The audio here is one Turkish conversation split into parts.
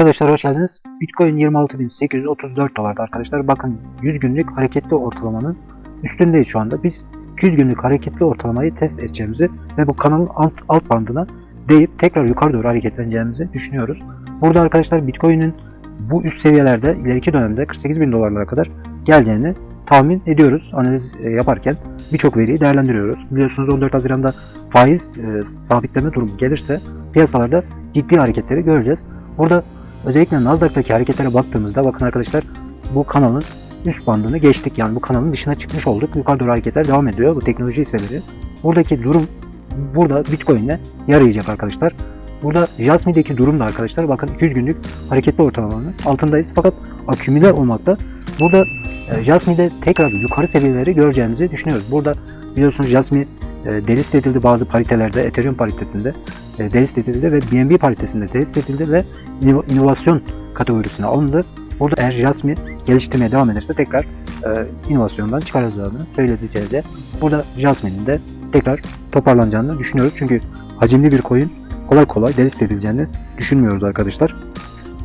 Arkadaşlar hoş geldiniz. Bitcoin 26.834 dolarda arkadaşlar. Bakın 100 günlük hareketli ortalamanın üstündeyiz şu anda. Biz 200 günlük hareketli ortalamayı test edeceğimizi ve bu kanalın alt, alt bandına değip tekrar yukarı doğru hareketleneceğimizi düşünüyoruz. Burada arkadaşlar Bitcoin'in bu üst seviyelerde ileriki dönemde 48.000 dolarlara kadar geleceğini tahmin ediyoruz. Analiz e, yaparken birçok veriyi değerlendiriyoruz. Biliyorsunuz 14 Haziran'da faiz e, sabitleme durumu gelirse piyasalarda ciddi hareketleri göreceğiz. Burada özellikle Nasdaq'taki hareketlere baktığımızda bakın arkadaşlar bu kanalın üst bandını geçtik. Yani bu kanalın dışına çıkmış olduk. Yukarı doğru hareketler devam ediyor. Bu teknoloji hisseleri. Buradaki durum burada Bitcoin'e yarayacak arkadaşlar. Burada Jasmi'deki durum da arkadaşlar bakın 200 günlük hareketli ortalamanın altındayız. Fakat akümüle olmakta. Burada e, Jasmi'de tekrar yukarı seviyeleri göreceğimizi düşünüyoruz. Burada biliyorsunuz Jasmi e, delist edildi bazı paritelerde, Ethereum paritesinde e, delist edildi ve BNB paritesinde delist edildi ve ino- inovasyon kategorisine alındı. Burada eğer Jasmi geliştirmeye devam ederse tekrar e, inovasyondan çıkaracağını söyleyeceğiz. Burada Jasmine'in de tekrar toparlanacağını düşünüyoruz. Çünkü hacimli bir coin kolay kolay delist edileceğini düşünmüyoruz arkadaşlar.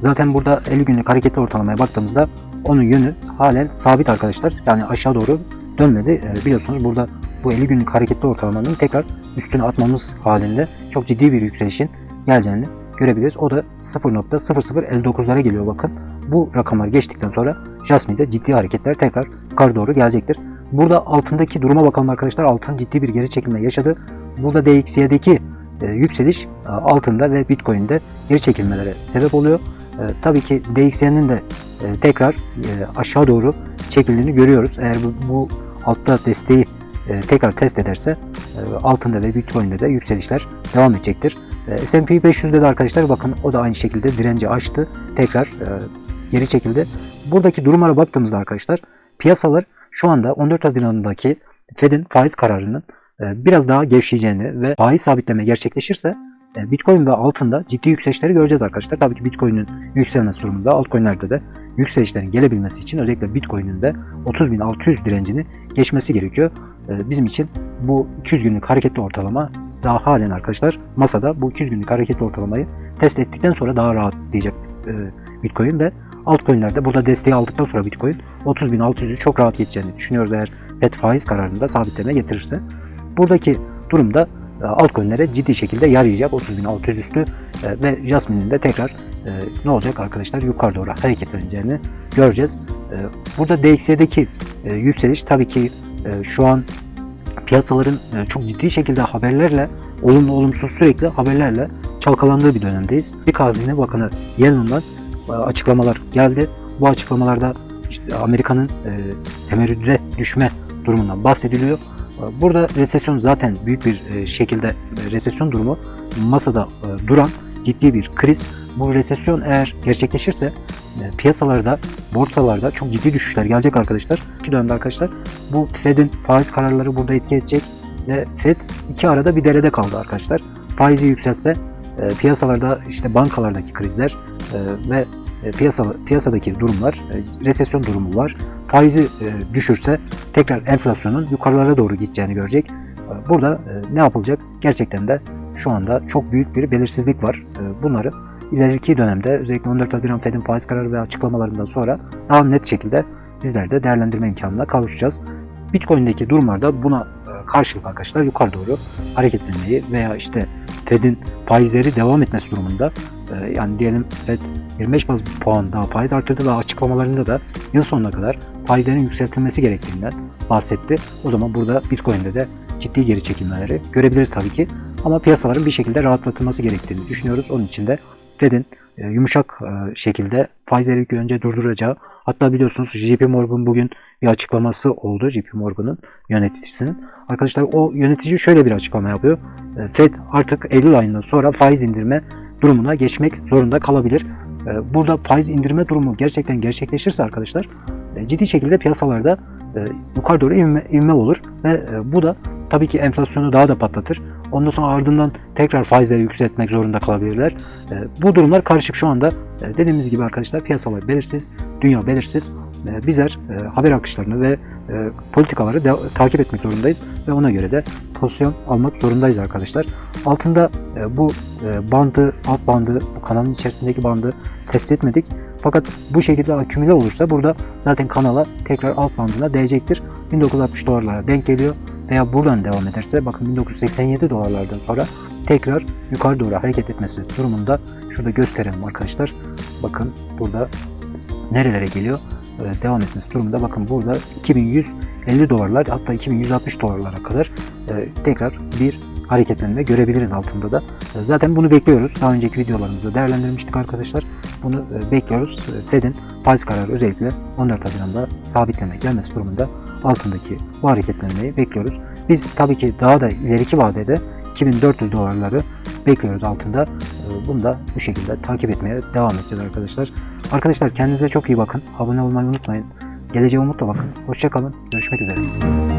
Zaten burada 50 günlük hareketli ortalamaya baktığımızda onun yönü halen sabit arkadaşlar. Yani aşağı doğru dönmedi. E, biliyorsunuz burada bu 50 günlük hareketli ortalamanın tekrar üstüne atmamız halinde çok ciddi bir yükselişin geleceğini görebiliriz. O da 0.0059'lara geliyor bakın. Bu rakamlar geçtikten sonra Jasmine'de ciddi hareketler tekrar yukarı doğru gelecektir. Burada altındaki duruma bakalım arkadaşlar. Altın ciddi bir geri çekilme yaşadı. Burada DXY'deki e, yükseliş e, altında ve Bitcoin'de geri çekilmelere sebep oluyor. E, tabii ki DXY'nin de tekrar aşağı doğru çekildiğini görüyoruz. Eğer bu, bu altta desteği e, tekrar test ederse e, altında ve Bitcoin'de de yükselişler devam edecektir. E, S&P 500'de de arkadaşlar bakın o da aynı şekilde direnci aştı. Tekrar e, geri çekildi. Buradaki durumlara baktığımızda arkadaşlar piyasalar şu anda 14 Haziran'daki Fed'in faiz kararının e, biraz daha gevşeyeceğini ve faiz sabitleme gerçekleşirse e, Bitcoin ve altında ciddi yükselişleri göreceğiz arkadaşlar. Tabii ki Bitcoin'in yükselmesi durumunda altcoin'lerde de yükselişlerin gelebilmesi için özellikle Bitcoin'in de 30.600 direncini geçmesi gerekiyor. E, Bizim için bu 200 günlük hareketli ortalama daha halen arkadaşlar masada bu 200 günlük hareketli ortalamayı test ettikten sonra daha rahat diyecek e, Bitcoin ve altcoin'lerde burada desteği aldıktan sonra Bitcoin 30.600'ü çok rahat geçeceğini düşünüyoruz eğer FED faiz kararında sabitleme getirirse. Buradaki durumda e, altcoin'lere ciddi şekilde yarayacak 30.600 üstü ve Jasmine'in de tekrar e, ne olacak arkadaşlar yukarı doğru hareketleneceğini göreceğiz. Burada DXY'deki yükseliş tabii ki şu an piyasaların e, çok ciddi şekilde haberlerle olumlu olumsuz sürekli haberlerle çalkalandığı bir dönemdeyiz. Bir Hazine Bakanı Yellen'dan e, açıklamalar geldi. Bu açıklamalarda işte Amerika'nın e, temerrüde düşme durumundan bahsediliyor. Burada resesyon zaten büyük bir şekilde resesyon durumu masada duran ciddi bir kriz. Bu resesyon eğer gerçekleşirse e, piyasalarda, borsalarda çok ciddi düşüşler gelecek arkadaşlar. İki dönemde arkadaşlar bu Fed'in faiz kararları burada etki edecek ve Fed iki arada bir derede kaldı arkadaşlar. Faizi yükselse e, piyasalarda işte bankalardaki krizler e, ve e, piyasa piyasadaki durumlar, e, resesyon durumu var. Faizi e, düşürse tekrar enflasyonun yukarılara doğru gideceğini görecek. Burada ne yapılacak? Gerçekten de şu anda çok büyük bir belirsizlik var. Bunları ileriki dönemde özellikle 14 Haziran Fed'in faiz kararı ve açıklamalarından sonra daha net şekilde bizler de değerlendirme imkanına kavuşacağız. Bitcoin'deki durumlarda buna e, karşılık arkadaşlar yukarı doğru hareketlenmeyi veya işte Fed'in faizleri devam etmesi durumunda e, yani diyelim Fed 25 baz puan daha faiz artırdı ve açıklamalarında da yıl sonuna kadar faizlerin yükseltilmesi gerektiğinden bahsetti. O zaman burada Bitcoin'de de ciddi geri çekilmeleri görebiliriz tabii ki. Ama piyasaların bir şekilde rahatlatılması gerektiğini düşünüyoruz. Onun için de Fed'in e, yumuşak e, şekilde faizleri ilk önce durduracağı hatta biliyorsunuz JP Morgan bugün bir açıklaması oldu JP Morgan'ın yöneticisinin. Arkadaşlar o yönetici şöyle bir açıklama yapıyor. E, Fed artık Eylül ayından sonra faiz indirme durumuna geçmek zorunda kalabilir. Burada faiz indirme durumu gerçekten gerçekleşirse arkadaşlar ciddi şekilde piyasalarda yukarı doğru ivme, ivme olur ve bu da tabii ki enflasyonu daha da patlatır. Ondan sonra ardından tekrar faizleri yükseltmek zorunda kalabilirler. E, Bu durumlar karışık şu anda. E, Dediğimiz gibi arkadaşlar piyasalar belirsiz, dünya belirsiz. E, Bizler e, haber akışlarını ve e, politikaları takip etmek zorundayız ve ona göre de pozisyon almak zorundayız arkadaşlar. Altında bu e, bandı, alt bandı, bu kanalın içerisindeki bandı test etmedik. Fakat bu şekilde akümüle olursa burada zaten kanala tekrar alt bandına değecektir. 1960 dolarlara denk geliyor veya buradan devam ederse bakın 1987 dolarlardan sonra tekrar yukarı doğru hareket etmesi durumunda şurada gösterelim arkadaşlar. Bakın burada nerelere geliyor? Ee, devam etmesi durumunda bakın burada 2150 dolarlar hatta 2160 dolarlara kadar e, tekrar bir hareketlenme görebiliriz altında da. E, Zaten bunu bekliyoruz. Daha önceki videolarımızda değerlendirmiştik arkadaşlar. Bunu e, bekliyoruz. E, Fed'in faiz kararı özellikle 14 Haziran'da sabitleme gelmesi durumunda altındaki bu hareketlenmeyi bekliyoruz. Biz tabii ki daha da ileriki vadede 2400 dolarları bekliyoruz altında. E, Bunu da bu şekilde takip etmeye devam edeceğiz arkadaşlar. Arkadaşlar kendinize çok iyi bakın. Abone olmayı unutmayın. Geleceğe umutla bakın. Hoşçakalın. Görüşmek üzere.